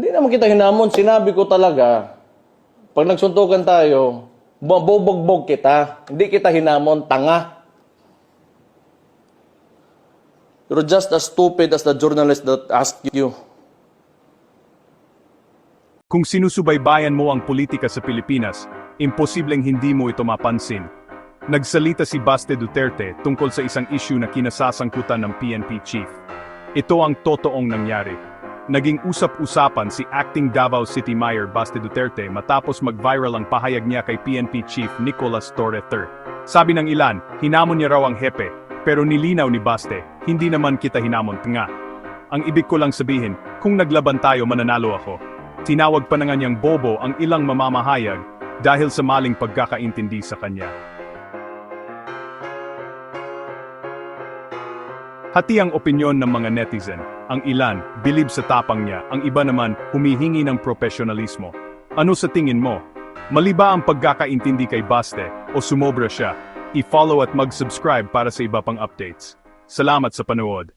Hindi naman kita hinamon. Sinabi ko talaga, pag nagsuntukan tayo, mabubugbog kita. Hindi kita hinamon, tanga. You're just as stupid as the journalist that asked you. Kung sinusubaybayan mo ang politika sa Pilipinas, imposibleng hindi mo ito mapansin. Nagsalita si Baste Duterte tungkol sa isang issue na kinasasangkutan ng PNP chief. Ito ang totoong nangyari. Naging usap-usapan si Acting Davao City Mayor Baste Duterte matapos mag-viral ang pahayag niya kay PNP Chief Nicolas Torre. Sabi ng ilan, hinamon niya raw ang hepe, pero nilinaw ni Baste, hindi naman kita hinamon nga. Ang ibig ko lang sabihin, kung naglaban tayo mananalo ako. Tinawag pa na nga niyang bobo ang ilang mamamahayag dahil sa maling pagkakaintindi sa kanya. Hati ang opinyon ng mga netizen. Ang ilan, bilib sa tapang niya, ang iba naman, humihingi ng profesionalismo. Ano sa tingin mo? Mali ba ang pagkakaintindi kay Baste o sumobra siya? I-follow at mag-subscribe para sa iba pang updates. Salamat sa panood.